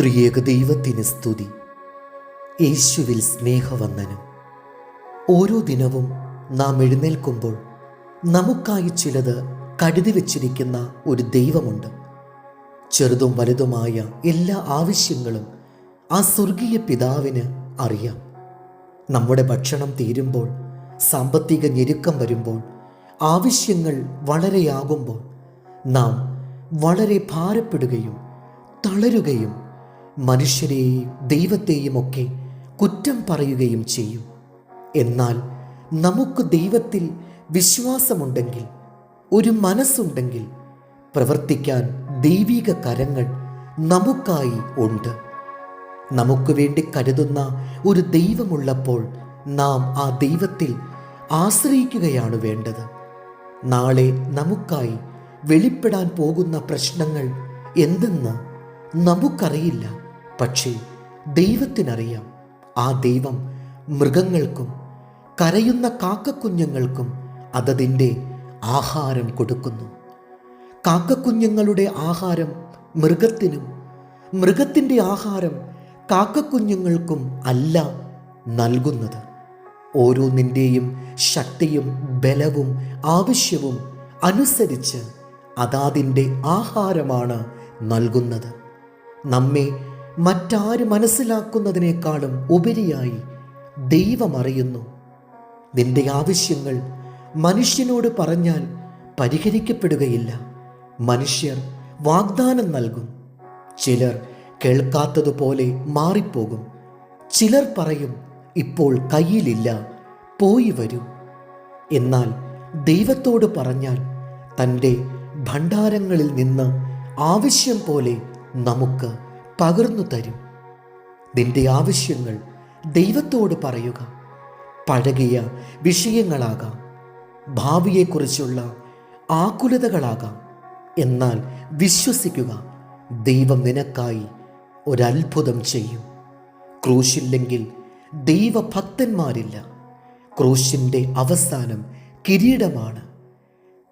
ത്രിയേക ദൈവത്തിന് സ്തുതി. യേശുവിൽ സ്നേഹവന്ദനം. ഓരോ ദിനവും നാം എഴുന്നേൽക്കുമ്പോൾ നമുക്കായി ചിലത് കരുതി വച്ചിരിക്കുന്ന ഒരു ദൈവമുണ്ട്. ചെറുതും വലുതുമായ എല്ലാ ആവശ്യങ്ങളും ആ സ്വർഗീയ പിതാവിന് അറിയാം. നമ്മുടെ ഭക്ഷണം തീരുമ്പോൾ സാമ്പത്തിക ഞെരുക്കം വരുമ്പോൾ ആവശ്യങ്ങൾ വളരെയാകുമ്പോൾ നാം വളരെ ഭാരപ്പെടുകയും തളരുകയും മനുഷ്യരെയും ദൈവത്തെയും ഒക്കെ കുറ്റം പറയുകയും ചെയ്യും. എന്നാൽ നമുക്ക് ദൈവത്തിൽ വിശ്വാസമുണ്ടെങ്കിൽ ഒരു മനസ്സുണ്ടെങ്കിൽ പ്രവർത്തിക്കാൻ ദൈവിക കരങ്ങൾ നമുക്കായി ഉണ്ട്. നമുക്ക് വേണ്ടി കരുതുന്ന ഒരു ദൈവമുള്ളപ്പോൾ നാം ആ ദൈവത്തിൽ ആശ്രയിക്കുകയാണ് വേണ്ടത്. നാളെ നമുക്കായി വെളിപ്പെടാൻ പോകുന്ന പ്രശ്നങ്ങൾ എന്തെന്ന് നമുക്കറിയില്ല. പക്ഷേ ദൈവത്തിനറിയാം ആ ദൈവം മൃഗങ്ങൾക്കും കരയുന്ന കാക്കക്കുഞ്ഞുങ്ങൾക്കും അതതിന്റെ ആഹാരം കൊടുക്കുന്നു. കാക്കക്കുഞ്ഞുങ്ങളുടെ ആഹാരം മൃഗത്തിനും മൃഗത്തിന്റെ ആഹാരം കാക്കക്കുഞ്ഞുങ്ങൾക്കും അല്ല നൽകുന്നത്. ഓരോന്നിന്റെയും ശക്തിയും ബലവും ആവശ്യവും അനുസരിച്ച് അതാതിന്റെ ആഹാരമാണ് നൽകുന്നത്. നമ്മെ മറ്റാര് മനസ്സിലാക്കുന്നതിനേക്കാളും ഉപരിയായി ദൈവമറിയുന്നു നിന്റെ ആവശ്യങ്ങൾ മനുഷ്യനോട് പറഞ്ഞാൽ പരിഹരിക്കപ്പെടുകയില്ല. മനുഷ്യർ വാഗ്ദാനം നൽകും. ചിലർ കേൾക്കാത്തതുപോലെ മാറിപ്പോകും. ചിലർ പറയും ഇപ്പോൾ കയ്യിലില്ല പോയി വരൂ. എന്നാൽ ദൈവത്തോട് പറഞ്ഞാൽ തന്റെ ഭണ്ഡാരങ്ങളിൽ നിന്ന് ആവശ്യം പോലെ നമുക്ക് പകർന്നു തരും. നിന്റെ ആവശ്യങ്ങൾ ദൈവത്തോട് പറയുക. പഴകിയ വിഷയങ്ങളാകാം. ഭാവിയെക്കുറിച്ചുള്ള ആകുലതകളാകാം. എന്നാൽ വിശ്വസിക്കുക ദൈവം നിനക്കായി ഒരത്ഭുതം ചെയ്യും. ക്രൂശില്ലെങ്കിൽ ദൈവഭക്തന്മാരില്ല. ക്രൂശിന്റെ അവസാനം കിരീടമാണ്.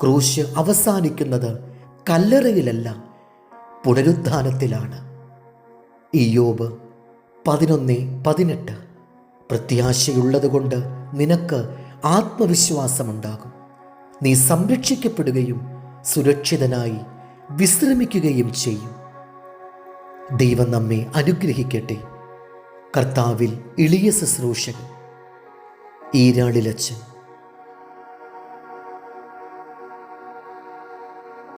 ക്രൂശ് അവസാനിക്കുന്നത് കല്ലറയിലല്ല പുനരുത്ഥാനത്തിലാണ് ഇയോബ് പതിനൊന്ന് പതിനെട്ട്. പ്രത്യാശയുള്ളതുകൊണ്ട് നിനക്ക് ആത്മവിശ്വാസമുണ്ടാകും. നീ സംരക്ഷിക്കപ്പെടുകയും സുരക്ഷിതനായി വിശ്രമിക്കുകയും ചെയ്യും. ദൈവം നമ്മെ അനുഗ്രഹിക്കട്ടെ. കർത്താവിൽ ഇളിയ ശുശ്രൂഷകൻ. ഈരാളിലച്ചൻ